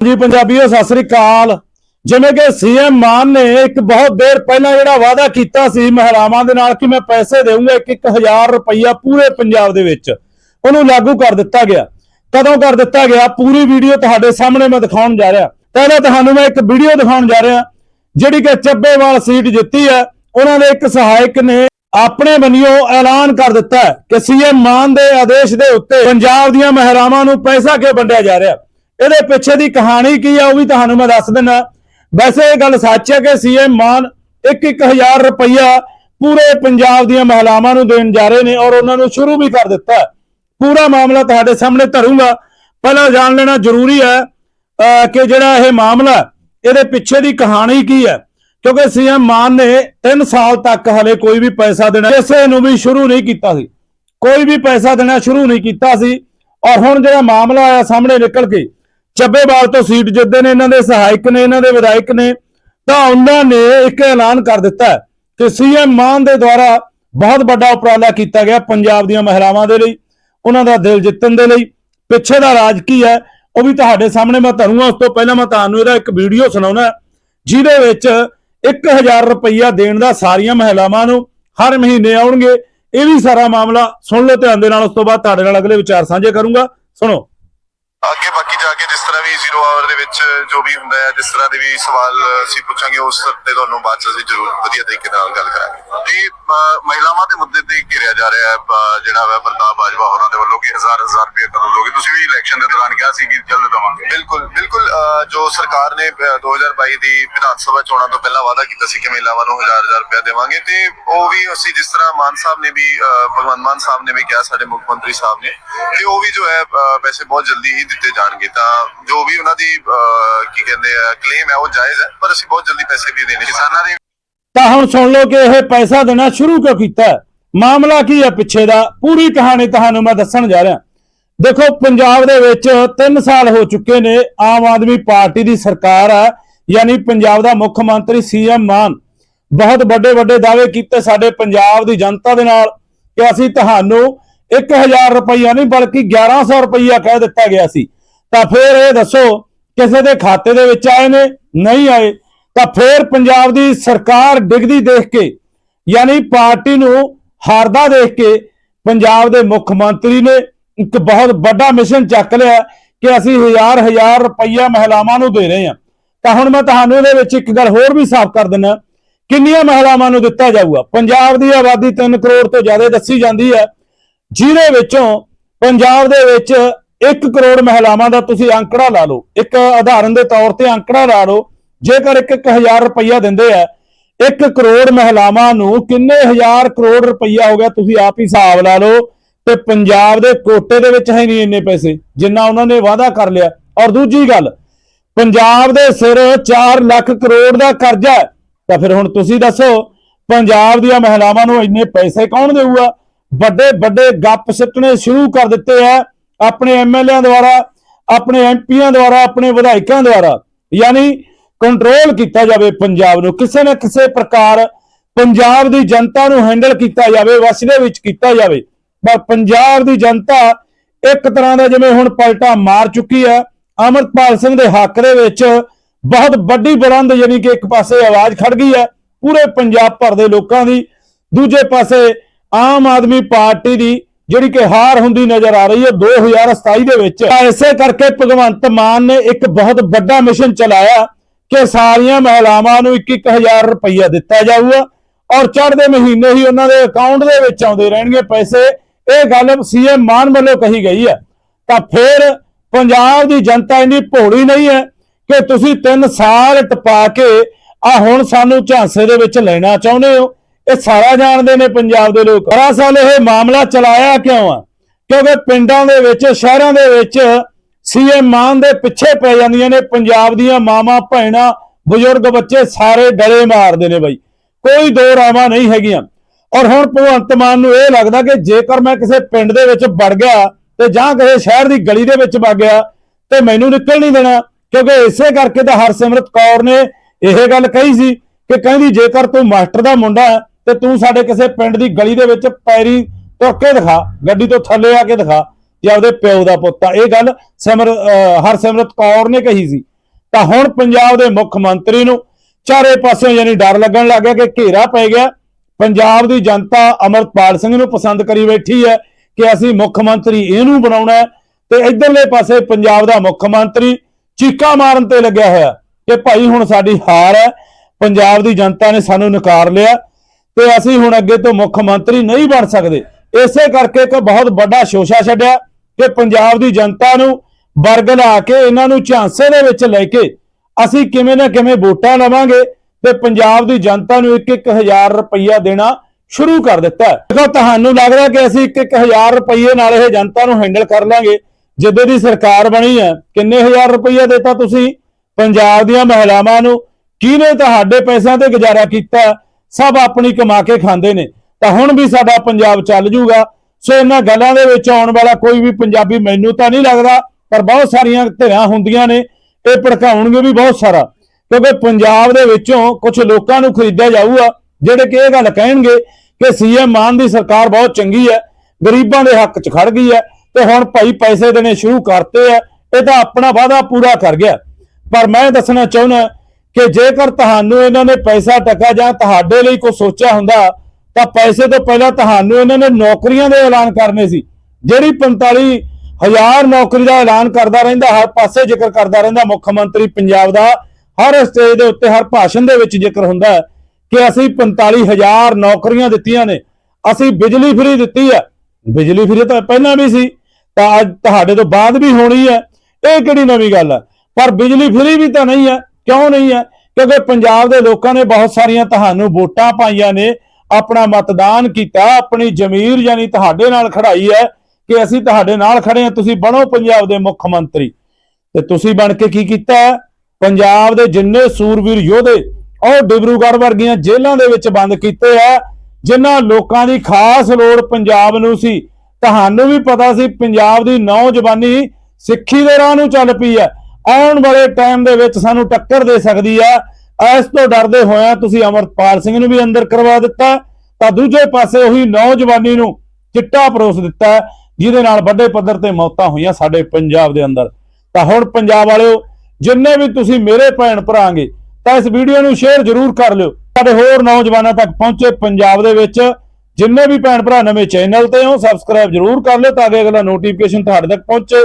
ਜੀ ਪੰਜਾਬੀਓ, ਸਤਿ ਸ੍ਰੀ ਅਕਾਲ। ਜਿਵੇਂ ਕਿ ਸੀਐਮ ਮਾਨ ਨੇ ਇੱਕ ਬਹੁਤ ਦੇਰ ਪਹਿਲਾਂ ਜਿਹੜਾ ਵਾਅਦਾ ਕੀਤਾ ਸੀ ਮਹਿਲਾਵਾਂ ਦੇ ਨਾਲ ਕਿ ਮੈਂ ਪੈਸੇ ਦੇਵਾਂਗਾ 1-1000 ਰੁਪਈਆ ਪੂਰੇ ਪੰਜਾਬ ਦੇ ਵਿੱਚ, ਉਹਨੂੰ ਲਾਗੂ ਕਰ ਦਿੱਤਾ ਗਿਆ। ਕਦੋਂ ਕਰ ਦਿੱਤਾ ਗਿਆ? ਪੂਰੀ ਵੀਡੀਓ ਤੁਹਾਡੇ ਸਾਹਮਣੇ ਮੈਂ ਦਿਖਾਉਣ ਜਾ ਰਿਹਾ। ਪਹਿਲਾਂ ਤੁਹਾਨੂੰ ਮੈਂ ਇੱਕ ਵੀਡੀਓ ਦਿਖਾਉਣ ਜਾ ਰਿਹਾ, ਜਿਹੜੀ ਕਿ ਚੱਬੇਵਾਲ ਸੀਟ ਜਿੱਤੀ ਹੈ। ਉਹਨਾਂ ਦੇ ਇੱਕ ਸਹਾਇਕ ਨੇ ਆਪਣੇ ਬੰਨਿਓ ਐਲਾਨ ਕਰ ਦਿੱਤਾ ਹੈ ਕਿ ਸੀਐਮ ਮਾਨ ਦੇ ਆਦੇਸ਼ ਦੇ ਉੱਤੇ ਪੰਜਾਬ ਦੀਆਂ ਮਹਿਲਾਵਾਂ ਨੂੰ ਪੈਸਾ ਕਿਉਂ ਵੰਡਿਆ ਜਾ ਰਿਹਾ? ਇਹਦੇ ਪਿੱਛੇ ਦੀ ਕਹਾਣੀ ਕੀ ਆ ਉਹ ਵੀ ਤੁਹਾਨੂੰ ਮੈਂ ਦੱਸ ਦਿੰਦਾ ਵੈਸੇ ਇਹ ਗੱਲ ਸੱਚ ਹੈ ਕਿ ਸੀਐਮ ਮਾਨ 1-1000 ਰੁਪਈਆ ਪੂਰੇ ਪੰਜਾਬ ਦੀਆਂ ਮਹਿਲਾਵਾਂ ਨੂੰ ਦੇਣ ਜਾ ਰਹੇ ਨੇ ਔਰ ਉਹਨਾਂ ਨੂੰ ਸ਼ੁਰੂ ਵੀ ਕਰ ਦਿੱਤਾ। ਪੂਰਾ ਮਾਮਲਾ ਤੁਹਾਡੇ ਸਾਹਮਣੇ ਧਰੂੰਗਾ। ਪਹਿਲਾਂ ਜਾਣ ਲੈਣਾ ਜ਼ਰੂਰੀ ਹੈ ਅਹ ਕਿ ਜਿਹੜਾ ਇਹ ਮਾਮਲਾ, ਇਹਦੇ ਪਿੱਛੇ ਦੀ ਕਹਾਣੀ ਕੀ ਹੈ ਕਿਉਂਕਿ ਸੀਐਮ ਮਾਨ ਨੇ 3 ਸਾਲ ਤੱਕ ਹਲੇ ਕੋਈ ਵੀ ਪੈਸਾ ਦੇਣਾ, ਕਿਸੇ ਨੂੰ ਵੀ ਸ਼ੁਰੂ ਨਹੀਂ ਕੀਤਾ ਸੀ। ਕੋਈ ਵੀ ਪੈਸਾ ਦੇਣਾ ਸ਼ੁਰੂ ਨਹੀਂ ਕੀਤਾ ਸੀ। ਔਰ ਹੁਣ ਜਿਹੜਾ ਮਾਮਲਾ ਆਇਆ ਸਾਹਮਣੇ ਨਿਕਲ ਕੇ ਚੱਬੇਵਾਲ ਤੋਂ ਸੀਟ ਜਿੱਤਦੇ ਨੇ, ਇਹਨਾਂ ਦੇ ਸਹਾਇਕ ਨੇ, ਇਹਨਾਂ ਦੇ ਵਿਧਾਇਕ ਨੇ, ਤਾਂ ਉਹਨਾਂ ਨੇ ਇੱਕ ਐਲਾਨ ਕਰ ਦਿੱਤਾ ਹੈ ਕਿ ਸੀਐਮ ਮਾਨ ਦੇ ਦੁਆਰਾ ਬਹੁਤ ਵੱਡਾ ਉਪਰਾਲਾ ਕੀਤਾ ਗਿਆ ਪੰਜਾਬ ਦੀਆਂ ਮਹਿਲਾਵਾਂ ਦੇ ਲਈ, ਉਹਨਾਂ ਦਾ ਦਿਲ ਜਿੱਤਣ ਦੇ ਲਈ। ਪਿੱਛੇ ਦਾ ਰਾਜ ਕੀ ਹੈ, ਉਹ ਵੀ ਤੁਹਾਡੇ ਸਾਹਮਣੇ ਮੈਂ ਧਰੂੰਗਾ, ਉਸ ਤੋਂ ਪਹਿਲਾਂ ਮੈਂ ਤੁਹਾਨੂੰ ਇਹਦਾ ਇੱਕ ਵੀਡੀਓ ਸੁਣਾਉਣਾ ਜਿਹਦੇ ਵਿੱਚ 1000 ਰੁਪਈਆ ਦੇਣ ਦਾ ਸਾਰੀਆਂ ਮਹਿਲਾਵਾਂ ਨੂੰ ਹਰ ਮਹੀਨੇ ਆਉਣਗੇ। ਇਹ ਵੀ ਸਾਰਾ ਮਾਮਲਾ ਸੁਣ ਲਓ, ਧਿਆਨ ਦੇ ਨਾਲ, ਉਸ ਤੋਂ ਬਾਅਦ ਤੁਹਾਡੇ ਨਾਲ ਅਗਲੇ ਵਿਚਾਰ ਸਾਂਝੇ ਕਰੂੰਗਾ। ਸੁਣੋ। ਅੱਗੇ ਬਾਕੀ ਵੀ ਜ਼ੀਰੋ ਆਵਰ ਦੇ ਵਿੱਚ ਜੋ ਵੀ ਹੁੰਦਾ ਹੈ, ਜਿਸ ਤਰ੍ਹਾਂ ਦੇ ਵੀ ਸਵਾਲ ਅਸੀਂ ਪੁੱਛਾਂਗੇ, ਉਸ ਤੇ ਤੁਹਾਨੂੰ ਬਾਅਦ ਚ ਜ਼ਰੂਰ ਵਧੀਆ ਤਰੀਕੇ ਨਾਲ ਗੱਲ ਕਰਾਂਗੇ। ਤੇ ਮਹਿਲਾਵਾਂ ਦੇ ਮੁੱਦੇ ਤੇ ਘੇਰਿਆ ਜਾ ਰਿਹਾ ਹੈ ਜਿਹੜਾ ਵਾ ਪ੍ਰਤਾਪ ਬਾਜਵਾ ਹੋਰਾਂ ਦੇ ਵੱਲੋਂ ਕਿ ਹਜ਼ਾਰ ਹਜ਼ਾਰ ਰੁਪਏ ਕਦੋਂ ਦੋਗੇ ਤੁਸੀਂ ਵੀ ਇਲੈਕਸ਼ਨ ਦੇ ਦੌਰਾਨ ਕਿਹਾ ਸੀ ਕਿ ਜਲਦ ਦਵਾਂਗੇ। ਬਿਲਕੁਲ ਬਿਲਕੁਲ ਜੋ ਸਰਕਾਰ ਨੇ 2022 ਦੀ ਵਿਧਾਨ ਸਭਾ ਚੋਣਾਂ ਤੋਂ ਪਹਿਲਾਂ ਵਾਅਦਾ ਕੀਤਾ ਸੀ ਕਿ ਮਹਿਲਾਵਾਂ ਨੂੰ ਹਜ਼ਾਰ ਹਜ਼ਾਰ ਰੁਪਏ ਦੇਵਾਂਗੇ ਤੇ ਉਹ ਵੀ ਅਸੀਂ ਜਿਸ ਤਰ੍ਹਾਂ ਮਾਨ ਸਾਹਿਬ ਨੇ ਵੀ ਭਗਵੰਤ ਮਾਨ ਸਾਹਿਬ ਨੇ ਵੀ ਕਿਹਾ, ਸਾਡੇ ਮੁੱਖ ਮੰਤਰੀ ਸਾਹਿਬ ਨੇ, ਤੇ ਉਹ ਵੀ ਜੋ ਹੈ ਪੈਸੇ ਬਹੁਤ ਜਲਦੀ ਹੀ ਦਿੱਤੇ ਜਾਣਗੇ। ਤਾਂ ਜੋ ਵੀ ਉਹਨਾਂ ਦੀ ਕੀ ਕਹਿੰਦੇ ਆ ਕਲੇਮ ਹੈ ਉਹ ਜਾਇਜ਼ ਹੈ ਪਰ ਅਸੀਂ ਬਹੁਤ ਜਲਦੀ ਪੈਸੇ ਵੀ ਦੇਣੇ ਕਿਸਾਨਾਂ ਦੇ ਤਾਂ ਹੁਣ ਸੁਣ ਲਓ ਕਿ ਇਹ ਪੈਸਾ ਦੇਣਾ ਸ਼ੁਰੂ ਕਿਉਂ ਕੀਤਾ ਹੈ? ਮਾਮਲਾ ਕੀ ਹੈ ਪਿੱਛੇ ਦਾ? ਪੂਰੀ ਕਹਾਣੀ ਤੁਹਾਨੂੰ ਮੈਂ ਦੱਸਣ ਜਾ ਰਿਹਾ। ਦੇਖੋ ਪੰਜਾਬ ਦੇ ਵਿੱਚ 3 ਸਾਲ ਹੋ ਚੁੱਕੇ ਨੇ ਆਮ ਆਦਮੀ ਪਾਰਟੀ ਦੀ ਸਰਕਾਰ ਹੈ ਯਾਨੀ ਪੰਜਾਬ ਦਾ ਮੁੱਖ ਮੰਤਰੀ ਸੀਐਮ ਮਾਨ। ਬਹੁਤ ਵੱਡੇ ਵੱਡੇ ਦਾਅਵੇ ਕੀਤੇ ਸਾਡੇ ਪੰਜਾਬ ਦੀ ਜਨਤਾ ਦੇ ਨਾਲ ਕਿ ਅਸੀਂ ਤੁਹਾਨੂੰ 1000 ਰੁਪਈਆ ਨਹੀਂ ਬਲਕਿ 1100 ਰੁਪਈਆ ਕਹਿ ਦਿੱਤਾ ਗਿਆ ਸੀ। ਤਾਂ ਫਿਰ ਇਹ ਦੱਸੋ, ਕਿਸੇ ਦੇ ਖਾਤੇ ਦੇ ਵਿੱਚ ਆਏ ਨੇ, ਨਹੀਂ ਆਏ, ਤਾਂ ਫਿਰ ਪੰਜਾਬ ਦੀ ਸਰਕਾਰ ਡਿੱਗਦੀ ਦੇਖ ਕੇ, ਯਾਨੀ ਪਾਰਟੀ ਨੂੰ ਹਾਰਦਾ ਦੇਖ ਕੇ, ਪੰਜਾਬ ਦੇ ਮੁੱਖ ਮੰਤਰੀ ਨੇ ਇੱਕ ਬਹੁਤ ਵੱਡਾ ਮਿਸ਼ਨ ਚੱਕ ਲਿਆ ਕਿ ਅਸੀਂ ਹਜ਼ਾਰ ਹਜ਼ਾਰ ਰੁਪਈਆ ਮਹਿਲਾਵਾਂ ਨੂੰ ਦੇ ਰਹੇ ਹਾਂ। ਤਾਂ ਹੁਣ ਮੈਂ ਤੁਹਾਨੂੰ ਇਹਦੇ ਵਿੱਚ ਇੱਕ ਗੱਲ ਹੋਰ ਵੀ ਸਾਫ਼ ਕਰ ਦਿੰਦਾ, ਕਿੰਨੀਆਂ ਮਹਿਲਾਵਾਂ ਨੂੰ ਦਿੱਤਾ ਜਾਊਗਾ? ਪੰਜਾਬ ਦੀ ਆਬਾਦੀ 3 ਕਰੋੜ ਤੋਂ ਜ਼ਿਆਦਾ ਦੱਸੀ ਜਾਂਦੀ ਹੈ। ਜਿਹਦੇ ਵਿੱਚੋਂ ਪੰਜਾਬ ਦੇ ਵਿੱਚ 1 ਕਰੋੜ ਮਹਿਲਾਵਾਂ ਦਾ ਤੁਸੀਂ ਅੰਕੜਾ ਲਾ ਲਓ, ਇੱਕ ਉਦਾਹਰਨ ਦੇ ਤੌਰ ਤੇ ਅੰਕੜਾ ਲਾ ਲਓ, ਜੇਕਰ ਇੱਕ 1000 ਰੁਪਈਆ ਦਿੰਦੇ ਆ 1 ਕਰੋੜ ਮਹਿਲਾਵਾਂ ਨੂੰ ਕਿੰਨੇ ਹਜ਼ਾਰ ਕਰੋੜ ਰੁਪਈਆ ਹੋ ਗਿਆ ਤੁਸੀਂ ਆਪ ਹੀ ਹਿਸਾਬ ਲਾ ਲਓ, ਤੇ ਪੰਜਾਬ ਦੇ ਕੋਟੇ ਦੇ ਵਿੱਚ ਹੈ ਨਹੀਂ ਇੰਨੇ ਪੈਸੇ, ਜਿੰਨਾ ਉਹਨਾਂ ਨੇ ਵਾਅਦਾ ਕਰ ਲਿਆ। ਔਰ ਦੂਜੀ ਗੱਲ, ਪੰਜਾਬ ਦੇ ਸਿਰ 4 ਲੱਖ ਕਰੋੜ ਦਾ ਕਰਜ਼ਾ ਹੈ, ਤਾਂ ਫਿਰ ਹੁਣ ਤੁਸੀਂ ਦੱਸੋ, ਪੰਜਾਬ ਦੀਆਂ ਮਹਿਲਾਵਾਂ ਨੂੰ ਇੰਨੇ ਪੈਸੇ ਕੌਣ ਦੇਊਗਾ? ਵੱਡੇ ਵੱਡੇ ਗੱਪ ਸਿੱਟਣੇ ਸ਼ੁਰੂ ਕਰ ਦਿੱਤੇ ਆ। ਆਪਣੇ ਐਮਐਲਏਆਂ ਦੁਆਰਾ, ਆਪਣੇ ਐਮਪੀਆਂ ਦੁਆਰਾ, ਆਪਣੇ ਵਿਧਾਇਕਾਂ ਦੁਆਰਾ, ਯਾਨੀ ਕੰਟਰੋਲ ਕੀਤਾ ਜਾਵੇ ਪੰਜਾਬ ਨੂੰ, ਕਿਸੇ ਨਾ ਕਿਸੇ ਪ੍ਰਕਾਰ ਪੰਜਾਬ ਦੀ ਜਨਤਾ ਨੂੰ ਹੈਂਡਲ ਕੀਤਾ ਜਾਵੇ ਵਸਦੇ ਵਿੱਚ ਕੀਤਾ ਜਾਵੇ। ਪਰ ਪੰਜਾਬ ਦੀ ਜਨਤਾ ਇੱਕ ਤਰ੍ਹਾਂ ਦਾ ਜਿਵੇਂ ਹੁਣ ਪਲਟਾ ਮਾਰ ਚੁੱਕੀ ਹੈ, ਅਮਰਪਾਲ ਸਿੰਘ ਦੇ ਹੱਕ ਦੇ ਵਿੱਚ ਬਹੁਤ ਵੱਡੀ ਬੁਲੰਦ ਯਾਨੀ ਕਿ ਇੱਕ ਪਾਸੇ ਆਵਾਜ਼ ਖੜ ਗਈ ਹੈ, ਪੂਰੇ ਪੰਜਾਬ ਭਰ ਦੇ ਲੋਕਾਂ ਦੀ, ਦੂਜੇ ਪਾਸੇ ਆਮ ਆਦਮੀ ਪਾਰਟੀ ਦੀ ਜਿਹੜੀ ਕਿ ਹਾਰ ਹੁੰਦੀ ਨਜ਼ਰ ਆ ਰਹੀ ਹੈ 2027 ਦੇ ਵਿੱਚ। ਤਾਂ ਇਸੇ ਕਰਕੇ ਭਗਵੰਤ ਮਾਨ ਨੇ ਇੱਕ ਬਹੁਤ ਵੱਡਾ ਮਿਸ਼ਨ ਚਲਾਇਆ ਕਿ ਸਾਰੀਆਂ ਮਹਿਲਾਵਾਂ ਨੂੰ 1-1000 ਰੁਪਈਆ ਦਿੱਤਾ ਜਾਊਗਾ ਔਰ ਚੜ੍ਹਦੇ ਮਹੀਨੇ ਹੀ ਉਹਨਾਂ ਦੇ ਅਕਾਊਂਟ ਦੇ ਵਿੱਚ ਆਉਂਦੇ ਰਹਿਣਗੇ ਪੈਸੇ। ਇਹ ਗੱਲ ਸੀਐਮ ਮਾਨ ਵੱਲੋਂ ਕਹੀ ਗਈ ਹੈ। ਤਾਂ ਫਿਰ ਪੰਜਾਬ ਦੀ ਜਨਤਾ ਇੰਨੀ ਭੋਲੀ ਨਹੀਂ ਹੈ ਕਿ ਤੁਸੀਂ 3 ਸਾਲ ਟਪਾ ਕੇ ਆ ਹੁਣ ਸਾਨੂੰ ਝਾਂਸੇ ਦੇ ਵਿੱਚ ਲੈਣਾ ਚਾਹੁੰਦੇ ਹੋ। ਇਹ ਸਾਰਾ ਜਾਣਦੇ ਨੇ ਪੰਜਾਬ ਦੇ ਲੋਕ। ਦਰਅਸਲ ਇਹ ਮਾਮਲਾ ਚਲਾਇਆ ਕਿਉਂ ਆ? ਕਿਉਂਕਿ ਪਿੰਡਾਂ ਦੇ ਵਿੱਚ, ਸ਼ਹਿਰਾਂ ਦੇ ਵਿੱਚ ਸੀਐਮ ਮਾਨ ਦੇ ਪਿੱਛੇ ਪੈ ਜਾਂਦੀਆਂ ਨੇ। ਪੰਜਾਬ ਦੀਆਂ ਮਾਵਾਂ, ਭੈਣਾਂ, ਬਜ਼ੁਰਗ ਬੱਚੇ ਸਾਰੇ ਡਰੇ ਮਾਰਦੇ ਨੇ ਬਾਈ। ਕੋਈ ਦੋ ਰਾਵਾਂ ਨਹੀਂ ਹੈਗੀਆਂ। ਔਰ ਹੁਣ ਭਗਵੰਤ ਮਾਨ ਨੂੰ ਇਹ ਲੱਗਦਾ ਕਿ ਜੇਕਰ ਮੈਂ ਕਿਸੇ ਪਿੰਡ ਦੇ ਵਿੱਚ ਵੜ ਗਿਆ ਤੇ ਜਾਂ ਕਿਸੇ ਸ਼ਹਿਰ ਦੀ ਗਲੀ ਦੇ ਵਿੱਚ ਵਗ ਗਿਆ ਤੇ ਮੈਨੂੰ ਨਿਕਲ ਨਹੀਂ ਦੇਣਾ, ਕਿਉਂਕਿ ਇਸੇ ਕਰਕੇ ਤਾਂ ਹਰਸਿਮਰਤ ਕੌਰ ਨੇ ਇਹ ਗੱਲ ਕਹੀ ਸੀ ਕਿ ਕਹਿੰਦੀ ਜੇਕਰ ਤੂੰ ਮਾਸਟਰ ਦਾ ਮੁੰਡਾ ਤੇ ਤੂੰ ਸਾਡੇ ਕਿਸੇ ਪਿੰਡ ਦੀ ਗਲੀ ਦੇ ਵਿੱਚ ਪੈਰੀ ਤੁਰ ਕੇ ਦਿਖਾ, ਗੱਡੀ ਤੋਂ ਥੱਲੇ ਆ ਕੇ ਦਿਖਾ ਜੇ ਆਪਦੇ ਪਿਓ ਦਾ ਪੁੱਤ ਆ। ਇਹ ਗੱਲ ਸਿਮਰ ਹਰਸਿਮਰਤ ਕੌਰ ਨੇ ਕਹੀ ਸੀ। ਤਾਂ ਹੁਣ ਪੰਜਾਬ ਦੇ ਮੁੱਖ ਮੰਤਰੀ ਨੂੰ ਚਾਰੇ ਪਾਸਿਓਂ ਯਾਨੀ ਡਰ ਲੱਗਣ ਲੱਗ ਗਿਆ ਕਿ ਘੇਰਾ ਪੈ ਗਿਆ। ਪੰਜਾਬ ਦੀ ਜਨਤਾ ਅਮਰਪਾਲ ਸਿੰਘ ਨੂੰ ਪਸੰਦ ਕਰੀ ਬੈਠੀ ਹੈ ਕਿ ਅਸੀਂ ਮੁੱਖ ਮੰਤਰੀ ਇਹਨੂੰ ਬਣਾਉਣਾ ਤੇ ਇਧਰਲੇ ਪਾਸੇ ਪੰਜਾਬ ਦਾ ਮੁੱਖ ਮੰਤਰੀ ਚੀਕਾ ਮਾਰਨ ਤੇ ਲੱਗਿਆ ਹੋਇਆ ਕਿ ਭਾਈ ਹੁਣ ਸਾਡੀ ਹਾਰ ਹੈ। ਪੰਜਾਬ ਦੀ ਜਨਤਾ ਨੇ ਸਾਨੂੰ ਨਕਾਰ ਲਿਆ। ਤੇ ਅਸੀਂ ਹੁਣ ਅੱਗੇ ਤੋਂ ਮੁੱਖ ਮੰਤਰੀ ਨਹੀਂ ਬਣ ਸਕਦੇ। ਇਸੇ ਕਰਕੇ ਇੱਕ ਬਹੁਤ ਵੱਡਾ ਸ਼ੋਸ਼ਾ ਛੱਡਿਆ ਕਿ ਪੰਜਾਬ ਦੀ ਜਨਤਾ ਨੂੰ ਵਰਗ ਲਾ ਕੇ ਇਹਨਾਂ ਨੂੰ ਝਾਂਸੇ ਦੇ ਵਿੱਚ ਲੈ ਕੇ ਅਸੀਂ ਕਿਵੇਂ ਨਾ ਕਿਵੇਂ ਵੋਟਾਂ ਲਵਾਂਗੇ ਤੇ ਪੰਜਾਬ ਦੀ ਜਨਤਾ ਨੂੰ 1-1000 ਰੁਪਈਆ ਦੇਣਾ ਸ਼ੁਰੂ ਕਰ ਦਿੱਤਾ ਦੇਖੋ, ਤੁਹਾਨੂੰ ਲੱਗਦਾ ਕਿ ਅਸੀਂ 1-1000 ਰੁਪਈਏ ਨਾਲ ਇਹ ਜਨਤਾ ਨੂੰ ਹੈਂਡਲ ਕਰ ਲਾਂਗੇ। ਜਿੱਦੇ ਦੀ ਸਰਕਾਰ ਬਣੀ ਹੈ, ਕਿੰਨੇ ਹਜ਼ਾਰ ਰੁਪਈਆ ਦਿੱਤਾ ਤੁਸੀਂ? ਪੰਜਾਬ ਦੀਆਂ ਮਹਿਲਾਵਾਂ ਨੂੰ ਕਿਹਨੇ ਤੁਹਾਡੇ ਪੈਸਿਆਂ ਤੇ ਗੁਜ਼ਾਰਾ ਕੀਤਾ? ਸਭ ਆਪਣੀ ਕਮਾ ਕੇ ਖਾਂਦੇ ਨੇ। ਤਾਂ ਹੁਣ ਵੀ ਸਾਡਾ ਪੰਜਾਬ ਚੱਲ ਜੂਗਾ। ਸੋ ਇਹਨਾਂ ਗੱਲਾਂ ਦੇ ਵਿੱਚ ਆਉਣ ਵਾਲਾ ਕੋਈ ਵੀ ਪੰਜਾਬੀ ਮੈਨੂੰ ਤਾਂ ਨਹੀਂ ਲੱਗਦਾ, ਪਰ ਬਹੁਤ ਸਾਰੀਆਂ ਧਿਰਾਂ ਹੁੰਦੀਆਂ ਨੇ। ਇਹ ਭੜਕਾਉਣਗੇ ਵੀ ਬਹੁਤ ਸਾਰਾ। ਕਿਉਂਕਿ ਪੰਜਾਬ ਦੇ ਵਿੱਚੋਂ ਕੁਝ ਲੋਕਾਂ ਨੂੰ ਖਰੀਦਿਆ ਜਾਊਗਾ, ਜਿਹੜੇ ਕਿ ਇਹ ਗੱਲ ਕਹਿਣਗੇ ਕਿ ਸੀਐਮ ਮਾਨ ਦੀ ਸਰਕਾਰ ਬਹੁਤ ਚੰਗੀ ਹੈ, ਗਰੀਬਾਂ ਦੇ ਹੱਕ 'ਚ ਖੜ ਗਈ ਹੈ ਤੇ ਹੁਣ ਭਾਈ ਪੈਸੇ ਦੇਣੇ ਸ਼ੁਰੂ ਕਰਤੇ ਆ ਇਹ ਤਾਂ ਆਪਣਾ ਵਾਅਦਾ ਪੂਰਾ ਕਰ ਗਿਆ। ਪਰ ਮੈਂ ਦੱਸਣਾ ਚਾਹੁੰਦਾ ਕਿ ਜੇਕਰ ਤੁਹਾਨੂੰ ਇਹਨਾਂ ਨੇ ਪੈਸਾ ਟਕਾ ਜਾਂ ਤੁਹਾਡੇ ਲਈ ਕੁਝ ਸੋਚਿਆ ਹੁੰਦਾ, ਤਾਂ ਪੈਸੇ ਤੋਂ ਪਹਿਲਾਂ ਤੁਹਾਨੂੰ ਇਹਨਾਂ ਨੇ ਨੌਕਰੀਆਂ ਦੇ ਐਲਾਨ ਕਰਨੇ ਸੀ। ਜਿਹੜੀ 45 ਹਜ਼ਾਰ ਨੌਕਰੀ ਦਾ ਐਲਾਨ ਕਰਦਾ ਰਹਿੰਦਾ, ਹਰ ਪਾਸੇ ਜ਼ਿਕਰ ਕਰਦਾ ਰਹਿੰਦਾ, ਮੁੱਖ ਮੰਤਰੀ ਪੰਜਾਬ ਦਾ, ਹਰ ਸਟੇਜ ਦੇ ਉੱਤੇ, ਹਰ ਭਾਸ਼ਣ ਦੇ ਵਿੱਚ ਜ਼ਿਕਰ ਹੁੰਦਾ ਕਿ ਅਸੀਂ 45 ਹਜ਼ਾਰ ਨੌਕਰੀਆਂ ਦਿੱਤੀਆਂ ਨੇ, ਅਸੀਂ ਬਿਜਲੀ ਫਰੀ ਦਿੱਤੀ ਹੈ। ਬਿਜਲੀ ਫਰੀ ਤਾਂ ਪਹਿਲਾਂ ਵੀ ਸੀ, ਤਾਂ ਅੱਜ ਤੁਹਾਡੇ ਤੋਂ ਬਾਅਦ ਵੀ ਹੋਣੀ ਹੈ। ਇਹ ਕਿਹੜੀ ਨਵੀਂ ਗੱਲ ਹੈ? ਪਰ ਬਿਜਲੀ ਫਰੀ ਵੀ ਤਾਂ ਨਹੀਂ ਹੈ। ਕਿਉਂ ਨਹੀਂ ਹੈ? ਕਿਉਂਕਿ ਪੰਜਾਬ ਦੇ ਲੋਕਾਂ ਨੇ ਬਹੁਤ ਸਾਰੀਆਂ ਤੁਹਾਨੂੰ ਵੋਟਾਂ ਪਾਈਆਂ ਨੇ, ਆਪਣਾ ਮਤਦਾਨ ਕੀਤਾ, ਆਪਣੀ ਜ਼ਮੀਰ ਯਾਨੀ ਤੁਹਾਡੇ ਨਾਲ ਖੜਾਈ ਹੈ ਕਿ ਅਸੀਂ ਤੁਹਾਡੇ ਨਾਲ ਖੜੇ ਹਾਂ, ਤੁਸੀਂ ਬਣੋ ਪੰਜਾਬ ਦੇ ਮੁੱਖ ਮੰਤਰੀ। ਤੇ ਤੁਸੀਂ ਬਣ ਕੇ ਕੀ ਕੀਤਾ ਹੈ? ਪੰਜਾਬ ਦੇ ਜਿੰਨੇ ਸੂਰਵੀਰ ਯੋਧੇ, ਉਹ ਡਿਬਰੂਗੜ੍ਹ ਵਰਗੀਆਂ ਜੇਲ੍ਹਾਂ ਦੇ ਵਿੱਚ ਬੰਦ ਕੀਤੇ ਆ, ਜਿਨ੍ਹਾਂ ਲੋਕਾਂ ਦੀ ਖਾਸ ਲੋੜ ਪੰਜਾਬ ਨੂੰ ਸੀ। ਤੁਹਾਨੂੰ ਵੀ ਪਤਾ ਸੀ, ਪੰਜਾਬ ਦੀ ਨੌਜਵਾਨੀ ਸਿੱਖੀ ਦੇ ਰਾਹ ਨੂੰ ਚੱਲ ਪਈ ਹੈ। ਆਉਣ ਵਾਲੇ ਟਾਈਮ ਦੇ ਵਿੱਚ ਸਾਨੂੰ ਟੱਕਰ ਦੇ ਸਕਦੀ ਆ। ਇਸ ਤੋਂ ਡਰਦੇ ਹੋਇਆ ਤੁਸੀਂ ਅਮਰਪਾਲ ਸਿੰਘ ਨੂੰ ਵੀ ਅੰਦਰ ਕਰਵਾ ਦਿੱਤਾ। ਤਾਂ ਦੂਜੇ ਪਾਸੇ ਉਹੀ ਨੌਜਵਾਨੀ ਨੂੰ ਚਿੱਟਾ ਪਰੋਸ ਦਿੱਤਾ, ਜਿਹਦੇ ਨਾਲ ਵੱਡੇ ਪੱਧਰ ਤੇ ਮੌਤਾਂ ਹੋਈਆਂ ਸਾਡੇ ਪੰਜਾਬ ਦੇ ਅੰਦਰ। ਤਾਂ ਹੁਣ ਪੰਜਾਬ ਵਾਲਿਓ, ਜਿੰਨੇ ਵੀ ਤੁਸੀਂ ਮੇਰੇ ਭੈਣ ਭਰਾਂਗੇ ਤਾਂ ਇਸ ਵੀਡੀਓ ਨੂੰ ਸ਼ੇਅਰ ਜ਼ਰੂਰ ਕਰ ਲਿਓ। ਸਾਡੇ ਹੋਰ ਨੌਜਵਾਨਾਂ ਤੱਕ ਪਹੁੰਚੇ ਪੰਜਾਬ ਦੇ ਵਿੱਚ, ਜਿੰਨੇ ਵੀ ਭੈਣ ਭਰਾ ਨਵੇਂ ਚੈਨਲ ਤੇ ਹੋ ਸਬਸਕ੍ਰਾਈਬ ਜ਼ਰੂਰ ਕਰ ਲਿਓ ਤਾਂ ਕਿ ਅਗਲਾ ਨੋਟੀਫਿਕੇਸ਼ਨ ਤੁਹਾਡੇ ਤੱਕ ਪਹੁੰਚੇ।